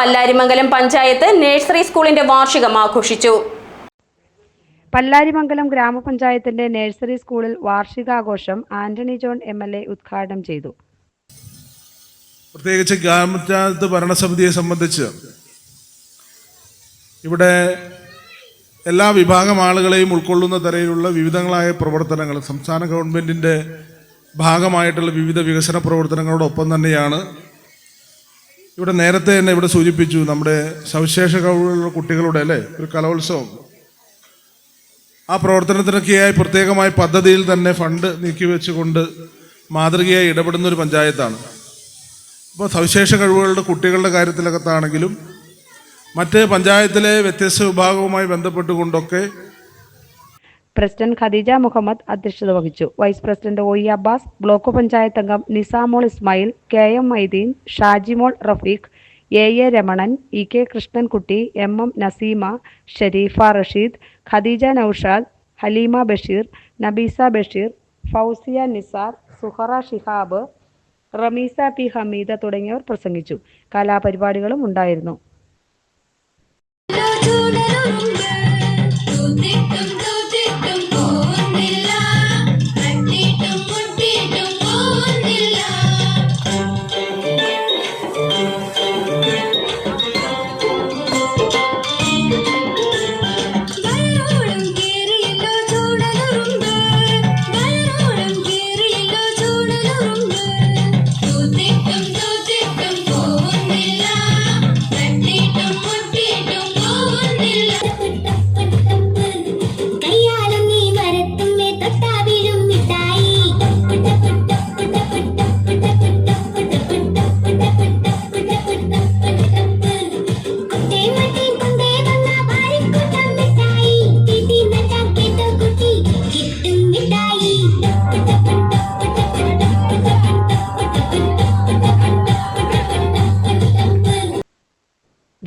Pallarimangalam panchayat nursery സ്കൂളിന്റെ വാർഷികം ആഘോഷിച്ചു. പല്ലാരിമംഗലം ഗ്രാമപഞ്ചായത്തിന്റെ നഴ്സറി സ്കൂളിൽ വാർഷികാഘോഷം Antony John M L A ഉദ്ഘാടനം ചെയ്തു. പ്രത്യേകിച്ച് ഗ്രാമപഞ്ചായത്ത് ഭരണസമിതിയെ സംബന്ധിച്ച് ഇവിടെ എല്ലാ വിഭാഗം ആളുകളെയും ഉൾക്കൊള്ളുന്ന തരത്തിലുള്ള വിവിധങ്ങളായ പ്രവർത്തനങ്ങൾ സംസ്ഥാന ഗവൺമെന്റിന്റെ ഭാഗമായിട്ടുള്ള വിവിധ വികസന പ്രവർത്തനങ്ങളോടൊപ്പം തന്നെയാണ് ഇവിടെ നേരത്തെ തന്നെ ഇവിടെ സൂചിപ്പിച്ചു നമ്മുടെ സവിശേഷ കഴിവുള്ള കുട്ടികളുടെ അല്ലേ? ഒരു കലോത്സവം. ആ പ്രവർത്തനത്തിനൊക്കെയായി പ്രത്യേകമായ പദ്ധതിയിൽ തന്നെ ഫണ്ട് നീക്കി വെച്ചുകൊണ്ട് മാതൃകയായി ഇടപെടുന്ന ഒരു പഞ്ചായത്താണ്. ഇപ്പോൾ സവിശേഷ കഴിവുകളുടെ കുട്ടികളുടെ കാര്യത്തിലകത്താണെങ്കിലും മറ്റ് പഞ്ചായത്തിലെ വ്യത്യസ്ത വിഭാഗവുമായി ബന്ധപ്പെട്ടുകൊണ്ടൊക്കെ പ്രസിഡന്റ് ഖദീജ മുഹമ്മദ് അധ്യക്ഷത വഹിച്ചു. Vice president O E Abbas block panchayat അംഗം Nisamol Ismail K M Maideen Shajimol Rafeeq A A Ramanan E K Krishnankutty M M Naseema Shareefa Rasheed Khadeeja Noushad Haleema Basheer Nabeesa Basheer Fousiya Nisar Suhara Shihab Ramees P Hameeda തുടങ്ങിയവർ പ്രസംഗിച്ചു. കലാപരിപാടികളും ഉണ്ടായിരുന്നു.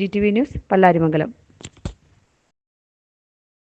G T V news Pallarimangalam